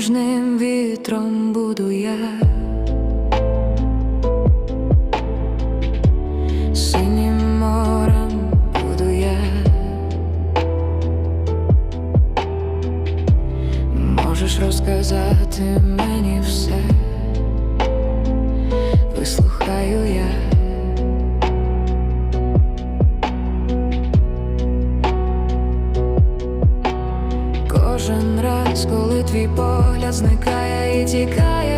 ніжним вітром буду я. Синім. Можеш розказати мені все, Кожен раз, коли твій погляд зникає і тікаєш ти,